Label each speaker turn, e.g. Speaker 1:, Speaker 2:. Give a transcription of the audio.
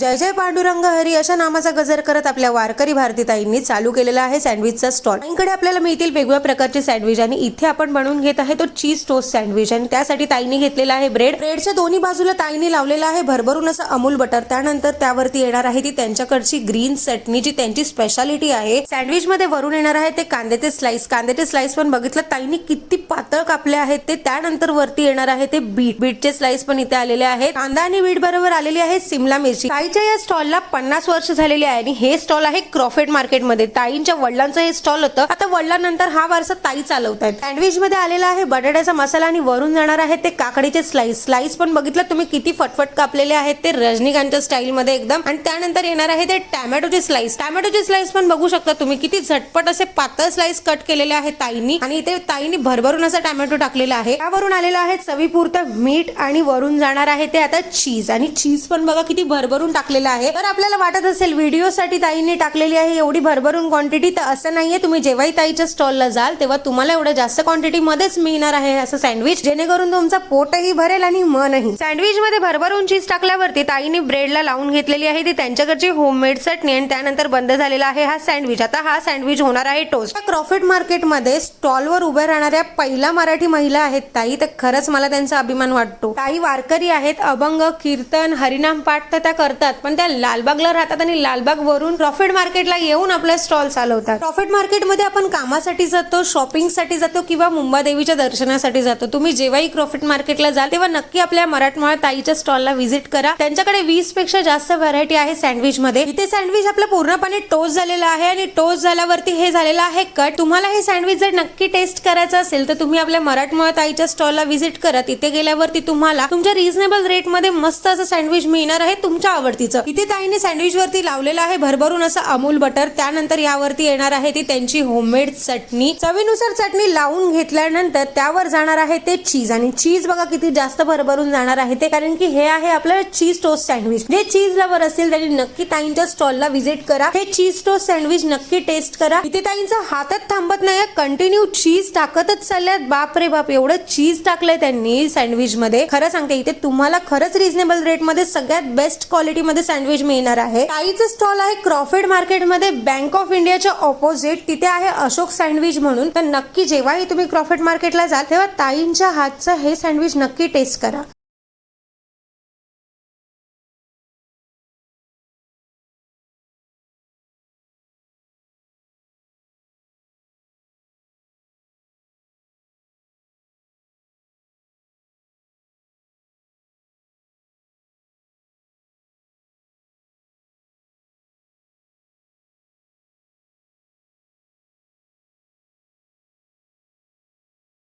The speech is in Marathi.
Speaker 1: जय जय पांडुरंग हरी अशा नामाचा गजर करत आपल्या वारकरी भारतीताईंनी चालू केलेला आहे सँडविचचा स्टॉल. इकडे आपल्याला मिळतील वेगवेगळ्या प्रकारचे सँडविच आणि इथे आपण बनवून घेत आहे तो चीज टोस्ट सँडविच आणि त्यासाठी ताईंनी घेतलेला आहे ब्रेड. ब्रेडच्या दोन्ही बाजूला ताईंनी लावलेला आहे भरभरून असं अमूल बटर. त्यानंतर त्यावरती येणार आहे ती त्यांच्याकडची ग्रीन चटणी जी त्यांची स्पेशालिटी आहे. सँडविच मध्ये वरून येणार आहे ते कांद्याचे स्लाइस कांद्याचे स्लाइस पण बघितलं ताईंनी किती पातळ कापले आहेत ते. त्यानंतर वरती येणार आहे ते बीट. बीटचे स्लाइस पण इथे आलेले आहेत. कांदा आणि बीट बरोबर आलेली आहे सिमला मिरची. ताईच्या या स्टॉलला पन्नास वर्ष झालेली आहे आणि हे स्टॉल आहे क्रॉफेट मार्केटमध्ये. ताईंच्या वडिलांचं हे स्टॉल होतं. आता वडिलांनंतर हा वारसा ताई चालवत आहेत सँडविच मध्ये आलेला आहे बटाट्याचा मसाला आणि वरून जाणार आहे ते काकडीचे स्लाइस. स्लाइस पण बघितलं तुम्ही किती फटफट कापलेले आहेत ते रजनीकांतच्या स्टाईल मध्ये एकदम. आणि त्यानंतर येणार आहे ते टॅमॅटोचे स्लाइस. टॅमॅटोचे स्लाइस पण बघू शकता तुम्ही. किती झटपट असे पातळ स्लाइस कट केलेले आहेत ताईंनी. आणि इथे ताईंनी भरभरून असा टॅमॅटो टाकलेला आहे. त्यावरून आलेला आहे चवीपुरतं मीठ आणि वरून जाणार आहे ते आता चीज. आणि चीज पण बघा किती भरभरून टाकलेलं आहे. तर आपल्याला वाटत असेल व्हिडिओसाठी ताईंनी टाकलेली आहे एवढी भरभरून क्वांटिटी तर असं नाहीये तुम्ही जेव्हाही ताईच्या स्टॉलला जाल तेव्हा तुम्हाला एवढं जास्त क्वांटिटी मध्येच मिळणार आहे असं सँडविच जेणेकरून तुमचं पोटही भरेल आणि मनही. सँडविच मध्ये भरभरून चीज टाकल्यावरती ताईने ब्रेडला लावून घेतलेली आहे. ती त्यांच्याकडची होममेड चटणी आणि त्यानंतर बंद झालेला आहे हा सँडविच आता हा सँडविच होणार आहे टोस्ट क्रॉफिट मार्केटमध्ये स्टॉलवर उभ्या राहणाऱ्या पहिला मराठी महिला आहेत ताई. तर खरंच मला त्यांचा अभिमान वाटतो. ताई वारकरी आहेत अभंग कीर्तन हरिनाम पाठ तर त्या करतात. पण त्या लालबागला राहतात आणि लालबाग वरून प्रॉफिट मार्केटला येऊन आपला स्टॉल चालवतात. प्रॉफिट मार्केटमध्ये आपण कामासाठी जातो शॉपिंगसाठी जातो किंवा मुंबादेवीच्या दर्शनासाठी जातो. तुम्ही जेव्हाही प्रॉफिट मार्केटला जाल तेव्हा नक्की आपल्या मराठमोळा ताईच्या स्टॉलला व्हिजिट करा. त्यांच्याकडे वीसपेक्षा जास्त व्हरायटी आहे सँडविच मध्ये इथे सँडविच आपलं पूर्णपणे टोस्ट झालेलं आहे आणि टोस्ट झाल्यावरती हे झालेलं आहे कट. तुम्हाला हे सँडविच जर नक्की टेस्ट करायचं असेल तर तुम्ही आपल्या मराठमोळा ताईच्या स्टॉलला व्हिजिट करा. तिथे गेल्यावरती तुम्हाला तुमच्या रिझनेबल रेटमध्ये मस्त असं सँडविच मिळणार आहे तुमच्या वरतीचं. इथे ताईने सँडविच वरती लावलेलं आहे भरभरून असं अमूल बटर त्यानंतर यावरती येणार आहे ती त्यांची होममेड चटणी. चवीनुसार चटणी लावून घेतल्यानंतर त्यावर जाणार आहे ते चीज आणि चीज बघा किती जास्त भरभरून जाणार आहे ते कारण की हे आहे आपलं चीज टोस्ट सँडविच जे चीज लवर असतील त्यांनी नक्की ताईंच्या स्टॉलला व्हिजिट करा. हे चीज टोस्ट सँडविच नक्की टेस्ट करा. इथे ताईंचा हातात थांबत नाही कंटिन्यू चीज टाकतच चालल्यात. बाप रे बाप एवढं चीज टाकलंय त्यांनी सँडविच मध्ये. खरं सांगते इथे तुम्हाला खरंच रिझनेबल रेटमध्ये सगळ्यात बेस्ट क्वालिटी मध्ये सँडविच मिळणार आहे. ताईचं स्टॉल आहे क्रॉफेड मार्केटमध्ये. बँक ऑफ इंडियाच्या ऑपोजिट तिथे आहे अशोक सँडविच म्हणून. तर नक्की जेव्हाही तुम्ही क्रॉफेड मार्केटला जाल तेव्हा ताईंच्या हातचं हे सँडविच नक्की टेस्ट करा.